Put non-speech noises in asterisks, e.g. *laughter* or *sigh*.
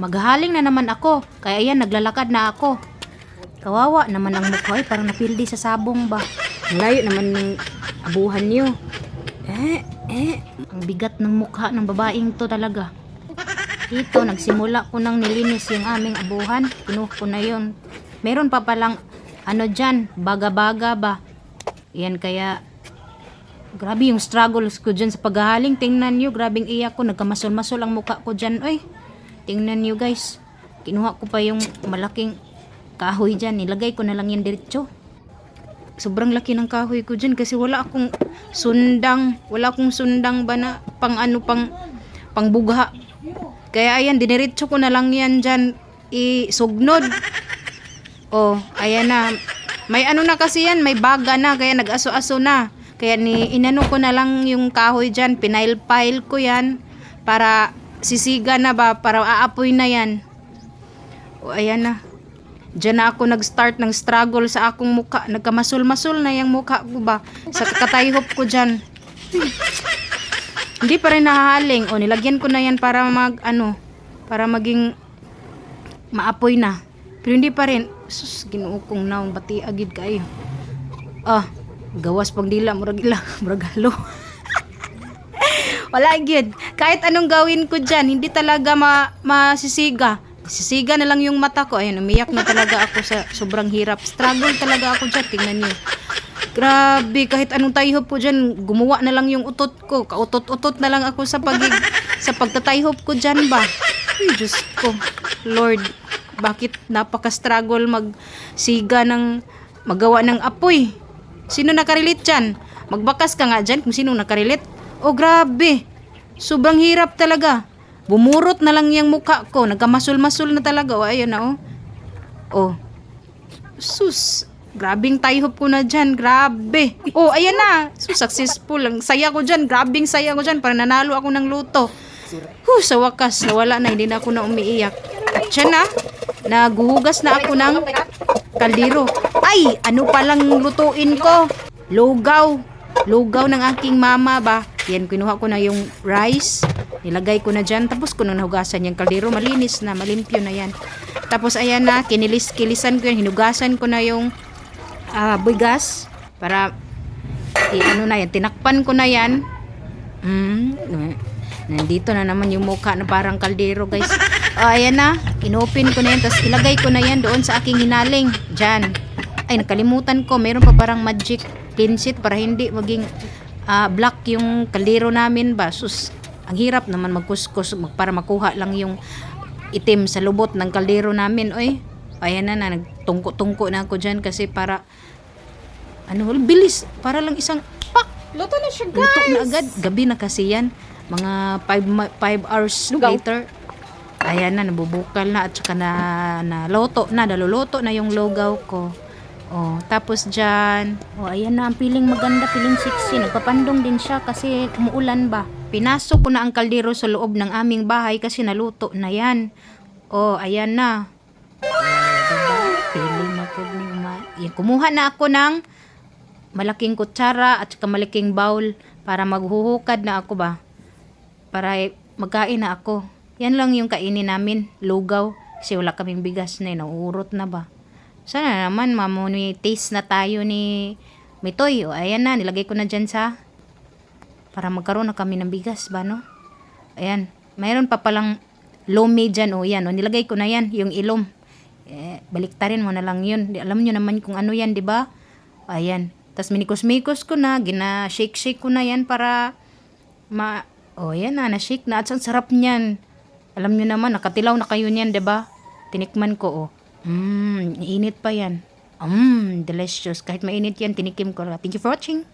maghaling na naman ako. Kaya ayan, naglalakad na ako. Kawawa naman ang mukha ay parang napildi sa sabong ba. Malayo naman ng abuhan niyo. Eh, eh. Ang bigat ng mukha ng babaeng to talaga. Dito, nagsimula ko nang nilinis yung aming abuhan. Kinuha ko na yun. Meron pa palang, ano dyan, baga-baga ba? Yan kaya, grabe yung struggles ko dyan sa paghahaling. Tingnan nyo, grabing iyak ko. Nagkamasol-masol ang mukha ko dyan. Ay, tingnan nyo guys. Kinuha ko pa yung malaking kahoy dyan. Nilagay ko na lang yan diretso. Sobrang laki ng kahoy ko dyan kasi wala akong sundang. Wala akong sundang ba na pang ano, pang, pang. Kaya ayan, diniretso ko na lang yan dyan. Isugnod. Oh, ayan na. May ano na kasi yan, may baga na. Kaya nag-aso-aso na. Kaya ni inano ko na lang yung kahoy dyan. Pinail-pile ko yan. Para sisiga na ba? Para aapoy na yan. O, ayan na. Diyan na ako nag-start ng struggle sa akong muka. Nagkamasol-masol na yung muka ko ba? Sa katayhop ko dyan. Hindi pa rin nahahaling. O, nilagyan ko na yan para mag, ano, para maging maapoy na. Pero hindi pa rin. Sus, ginoo kong naong bati agid kayo. Ah, gawas pang dila, murag ila, *laughs* murag halo. Wala agad. Kahit anong gawin ko dyan, hindi talaga ma masisiga. Sisiga na lang yung mata ko. Ayun, umiyak na talaga ako sa sobrang hirap. Struggle talaga ako dyan. Tingnan niyo. Grabe, kahit anong tayhop ko dyan, gumawa na lang yung utot ko. Kautot-utot na lang ako sa pagig sa pagtatayhop ko dyan ba. Ay, Diyos ko. Lord, bakit napaka-struggle magsiga ng magawa ng apoy? Sino nakarelate dyan? Magbakas ka nga dyan kung sino nakarelate. Oh, grabe. Sobrang hirap talaga. Bumurot na lang yung mukha ko. Nagkamasul-masul na talaga. O, ayun na, oh. Oh. Sus. Grabing tie-hop ko na dyan. Grabe. Oh, ayan na. So, successful. Ang saya ko dyan. Grabing saya ko dyan. Para nanalo ako ng luto. Huh, sa wakas, nawala na. Hindi na ako na umiiyak. At siya na. Naguhugas na ako ng kaldero. Ay, ano palang lutuin ko? Lugaw. Lugaw ng aking mama ba? Yan, kinuha ko na yung rice. Nilagay ko na dyan. Tapos ko nang nahugasan yung kaldero. Malinis na, malimpyo na yan. Tapos ayan na, kinilis-kilisan ko yan. Hinugasan ko na yung ah, bigas. Para, eh, ano na yan, tinakpan ko na yan. Mm, nandito na naman yung mukha na parang kaldero guys. O, ayan na. Inopen ko na yan. Tapos ilagay ko na yan doon sa aking hinaling. Diyan. Ay, nakalimutan ko. Meron pa parang magic clean sheet para hindi maging ah, black yung kaldero namin ba. Sus, ang hirap naman magkuskus mag, para makuha lang yung itim sa lubot ng kaldero namin. Oy, ayan na na. Nagtungko-tungko na ako dyan kasi para ano, bilis. Para lang isang pak Luto na siya, Luto guys. na agad. Gabi na kasi yan. Mga 5 hours Lugaw. later. Ayan na, nabubukal na at saka na, na loto na, naluluto na yung lugaw ko. Oh, tapos dyan, oh, ayan na, ang piling maganda, piling sexy. Nagpapandong din siya kasi umuulan ba. Pinasok ko na ang kaldero sa loob ng aming bahay kasi naluto na yan. Oh, ayan na. Piling na po ni Yan, kumuha na ako ng malaking kutsara at saka malaking bowl para maghuhukad na ako ba para magkain na ako yan lang yung kainin namin lugaw kasi wala kaming bigas na yun nauurot na ba sana naman taste na tayo ni Mitoy o ayan na nilagay ko na dyan sa para magkaroon na kami ng bigas ba no ayan mayroon pa palang lomi dyan o yan o nilagay ko na yan yung ilom eh, baliktarin mo na lang yun. Alam nyo naman kung ano yan, di ba? Ayan. Tapos minikos-mikos ko na, gina-shake-shake ko na yan para ma... Oh, yan na, na-shake na. At ang sarap niyan. Alam nyo naman, nakatilaw na kayo niyan, di ba? Tinikman ko, oh. Mmm, init pa yan. Mmm, delicious. Kahit mainit yan, tinikim ko. Thank you for watching.